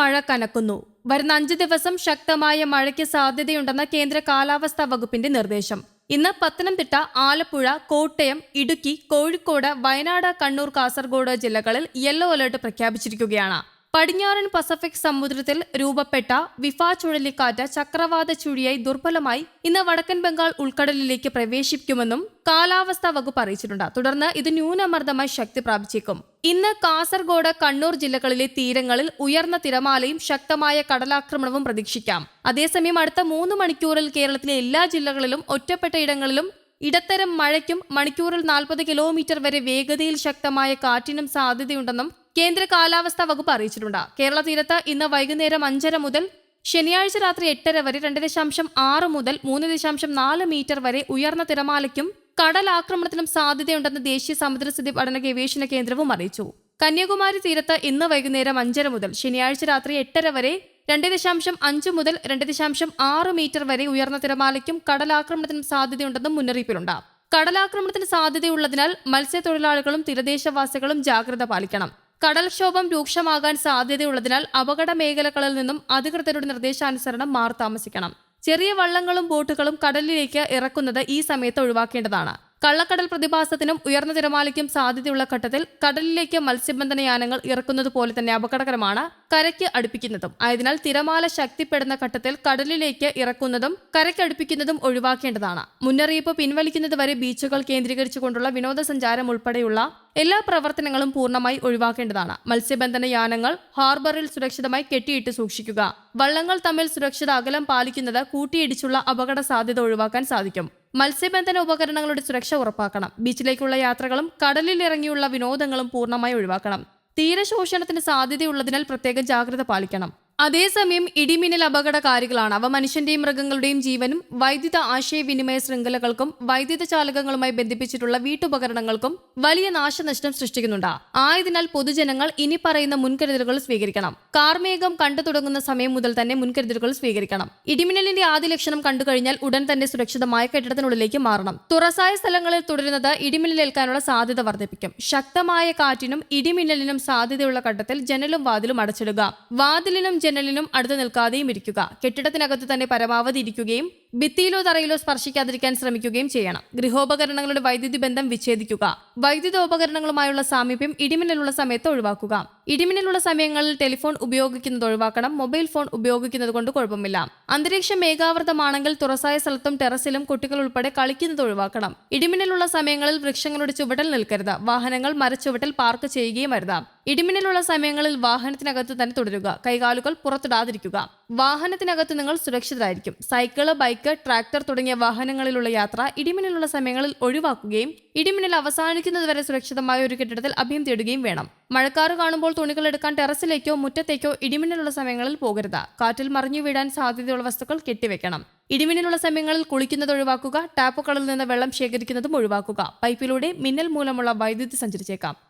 മഴ കനക്കുന്നു. വരുന്ന അഞ്ച് ദിവസം ശക്തമായ മഴയ്ക്ക് സാധ്യതയുണ്ടെന്ന കേന്ദ്ര കാലാവസ്ഥാ വകുപ്പിന്റെ നിർദ്ദേശം. ഇന്ന് പത്തനംതിട്ട ആലപ്പുഴ കോട്ടയം ഇടുക്കി കോഴിക്കോട് വയനാട് കണ്ണൂർ കാസർഗോഡ് ജില്ലകളിൽ യെല്ലോ അലർട്ട് പ്രഖ്യാപിച്ചിരിക്കുകയാണ്. പടിഞ്ഞാറൻ പസഫിക് സമുദ്രത്തിൽ രൂപപ്പെട്ട വിഫ ചുഴലിക്കാറ്റ് ചക്രവാത ചുഴിയായി ദുർബലമായി ഇന്ന് വടക്കൻ ബംഗാൾ ഉൾക്കടലിലേക്ക് പ്രവേശിക്കുമെന്നും കാലാവസ്ഥാ വകുപ്പ് അറിയിച്ചിട്ടുണ്ട്. തുടർന്ന് ഇത് ന്യൂനമർദ്ദമായി ശക്തി പ്രാപിച്ചേക്കും. ഇന്ന് കാസർഗോഡ് കണ്ണൂർ ജില്ലകളിലെ തീരങ്ങളിൽ ഉയർന്ന തിരമാലയും ശക്തമായ കടലാക്രമണവും പ്രതീക്ഷിക്കാം. അതേസമയം അടുത്ത മൂന്ന് മണിക്കൂറിൽ കേരളത്തിലെ എല്ലാ ജില്ലകളിലും ഒറ്റപ്പെട്ട ഇടങ്ങളിലും ഇടത്തരം മഴയ്ക്കും മണിക്കൂറിൽ നാൽപ്പത് കിലോമീറ്റർ വരെ വേഗതയിൽ ശക്തമായ കാറ്റിനും സാധ്യതയുണ്ടെന്നും കേന്ദ്ര കാലാവസ്ഥാ വകുപ്പ് അറിയിച്ചിട്ടുണ്ട്. കേരള തീരത്ത് ഇന്ന് വൈകുന്നേരം അഞ്ചര മുതൽ ശനിയാഴ്ച രാത്രി എട്ടര വരെ രണ്ട് ദശാംശം ആറ് മുതൽ മൂന്ന് ദശാംശം നാല് മീറ്റർ വരെ ഉയർന്ന തിരമാലയ്ക്കും കടലാക്രമണത്തിനും സാധ്യതയുണ്ടെന്ന് ദേശീയ സമുദ്രസ്ഥിതി പഠന ഗവേഷണ കേന്ദ്രവും അറിയിച്ചു. കന്യാകുമാരി തീരത്ത് ഇന്ന് വൈകുന്നേരം അഞ്ചര മുതൽ ശനിയാഴ്ച രാത്രി എട്ടര വരെ രണ്ട് ദശാംശം അഞ്ച് മുതൽ രണ്ട് ദശാംശം ആറ് മീറ്റർ വരെ ഉയർന്ന തിരമാലയ്ക്കും കടലാക്രമണത്തിനും സാധ്യതയുണ്ടെന്നും മുന്നറിയിപ്പിലുണ്ട്. കടലാക്രമണത്തിന് സാധ്യതയുള്ളതിനാൽ മത്സ്യത്തൊഴിലാളികളും തീരദേശവാസികളും ജാഗ്രത പാലിക്കണം. കടൽക്ഷോഭം രൂക്ഷമാകാൻ സാധ്യതയുള്ളതിനാൽ അപകട മേഖലകളിൽ നിന്നും അധികൃതരുടെ നിർദ്ദേശാനുസരണം മാറി താമസിക്കണം. ചെറിയ വള്ളങ്ങളും ബോട്ടുകളും കടലിലേക്ക് ഇറക്കുന്നത് ഈ സമയത്ത് ഒഴിവാക്കേണ്ടതാണ്. കള്ളക്കടൽ പ്രതിഭാസത്തിനും ഉയർന്ന തിരമാലയ്ക്കും സാധ്യതയുള്ള ഘട്ടത്തിൽ കടലിലേക്ക് മത്സ്യബന്ധന യാനങ്ങൾ ഇറക്കുന്നത് പോലെ തന്നെ അപകടകരമാണ് കരയ്ക്ക് അടുപ്പിക്കുന്നതും. ആയതിനാൽ തിരമാല ശക്തിപ്പെടുന്ന ഘട്ടത്തിൽ കടലിലേക്ക് ഇറക്കുന്നതും കരയ്ക്കടുപ്പിക്കുന്നതും ഒഴിവാക്കേണ്ടതാണ്. മുന്നറിയിപ്പ് പിൻവലിക്കുന്നതുവരെ ബീച്ചുകൾ കേന്ദ്രീകരിച്ചുകൊണ്ടുള്ള വിനോദസഞ്ചാരം ഉൾപ്പെടെയുള്ള എല്ലാ പ്രവർത്തനങ്ങളും പൂർണമായി ഒഴിവാക്കേണ്ടതാണ്. മത്സ്യബന്ധന യാനങ്ങൾ ഹാർബറിൽ സുരക്ഷിതമായി കെട്ടിയിട്ട് സൂക്ഷിക്കുക. വള്ളങ്ങൾ തമ്മിൽ സുരക്ഷിത അകലം പാലിക്കുന്നത് കൂട്ടിയിടിച്ചുള്ള അപകട സാധ്യത ഒഴിവാക്കാൻ സാധിക്കും. മത്സ്യബന്ധന ഉപകരണങ്ങളുടെ സുരക്ഷ ഉറപ്പാക്കണം. ബീച്ചിലേക്കുള്ള യാത്രകളും കടലിൽ ഇറങ്ങിയുള്ള വിനോദങ്ങളും പൂർണമായി ഒഴിവാക്കണം. തീരശോഷണത്തിന് സാധ്യതയുള്ളതിനാൽ പ്രത്യേകം ജാഗ്രത പാലിക്കണം. അതേസമയം ഇടിമിന്നൽ അപകടകാരികളാണ്. അവ മനുഷ്യന്റെയും മൃഗങ്ങളുടെയും ജീവനും വൈദ്യുത ആശയവിനിമയ ശൃംഖലകൾക്കും വൈദ്യുത ചാലകങ്ങളുമായി ബന്ധിപ്പിച്ചിട്ടുള്ള വീട്ടുപകരണങ്ങൾക്കും വലിയ നാശനഷ്ടം സൃഷ്ടിക്കുന്നുണ്ട്. ആയതിനാൽ പൊതുജനങ്ങൾ ഇനി പറയുന്ന മുൻകരുതലുകൾ സ്വീകരിക്കണം. കാർമേഘം കണ്ടു തുടങ്ങുന്ന സമയം മുതൽ തന്നെ മുൻകരുതലുകൾ സ്വീകരിക്കണം. ഇടിമിന്നലിന്റെ ആദ്യ ലക്ഷണം കണ്ടു കഴിഞ്ഞാൽ ഉടൻ തന്നെ സുരക്ഷിതമായ കെട്ടിടത്തിനുള്ളിലേക്ക് മാറണം. തുറസായ സ്ഥലങ്ങളിൽ തുടരുന്നത് ഇടിമിന്നലേൽക്കാനുള്ള സാധ്യത വർദ്ധിപ്പിക്കും. ശക്തമായ കാറ്റിനും ഇടിമിന്നലിനും സാധ്യതയുള്ള ഘട്ടത്തിൽ ജനലും വാതിലും അടച്ചിടുക. വാതിലിനും ജനലിനും അടുത്ത് നിൽക്കാതെയും ഇരിക്കുക. കെട്ടിടത്തിനകത്ത് തന്നെ പരമാവധി ഇരിക്കുകയും ഭിത്തിയിലോ തറയിലോ സ്പർശിക്കാതിരിക്കാൻ ശ്രമിക്കുകയും ചെയ്യണം. ഗൃഹോപകരണങ്ങളുടെ വൈദ്യുതി ബന്ധം വിച്ഛേദിക്കുക. വൈദ്യുത ഉപകരണങ്ങളുമായുള്ള സാമീപ്യം ഇടിമിന്നലുള്ള സമയത്ത് ഒഴിവാക്കുക. ഇടിമിന്നലുള്ള സമയങ്ങളിൽ ടെലിഫോൺ ഉപയോഗിക്കുന്നത് ഒഴിവാക്കണം. മൊബൈൽ ഫോൺ ഉപയോഗിക്കുന്നത് കൊണ്ട് കുഴപ്പമില്ല. അന്തരീക്ഷം മേഘാവൃതമാണെങ്കിൽ തുറസായ സ്ഥലത്തും ടെറസിലും കുട്ടികൾ ഉൾപ്പെടെ കളിക്കുന്നത് ഒഴിവാക്കണം. ഇടിമിന്നലുള്ള സമയങ്ങളിൽ വൃക്ഷങ്ങളുടെ ചുവട്ടിൽ നിൽക്കരുത്. വാഹനങ്ങൾ മരച്ചുവട്ടിൽ പാർക്ക് ചെയ്യുകയും അരുത്. ഇടിമിന്നലുള്ള സമയങ്ങളിൽ വാഹനത്തിനകത്ത് തന്നെ തുടരുക. കൈകാലുകൾ പുറത്തിടാതിരിക്കുക. വാഹനത്തിനകത്ത് നിങ്ങൾ സുരക്ഷിതരായിരിക്കും. സൈക്കിൾ ബൈക്ക് ട്രാക്ടർ തുടങ്ങിയ വാഹനങ്ങളിലുള്ള യാത്ര ഇടിമിന്നലുള്ള സമയങ്ങളിൽ ഒഴിവാക്കുകയും ഇടിമിന്നൽ അവസാനിക്കുന്നതുവരെ സുരക്ഷിതമായ ഒരു കെട്ടിടത്തിൽ അഭയം തേടുകയും വേണം. മഴക്കാറ് കാണുമ്പോൾ തുണികൾ എടുക്കാൻ ടെറസിലേക്കോ മുറ്റത്തേക്കോ ഇടിമിന്നലുള്ള സമയങ്ങളിൽ പോകരുത്. കാറ്റിൽ മറിഞ്ഞു വീടാൻ സാധ്യതയുള്ള വസ്തുക്കൾ കെട്ടിവെക്കണം. ഇടിമിന്നലുള്ള സമയങ്ങളിൽ കുളിക്കുന്നത് ഒഴിവാക്കുക. ടാപ്പുകളിൽ നിന്ന് വെള്ളം ശേഖരിക്കുന്നതും ഒഴിവാക്കുക. പൈപ്പിലൂടെ മിന്നൽ മൂലമുള്ള വൈദ്യുതി സഞ്ചരിച്ചേക്കാം.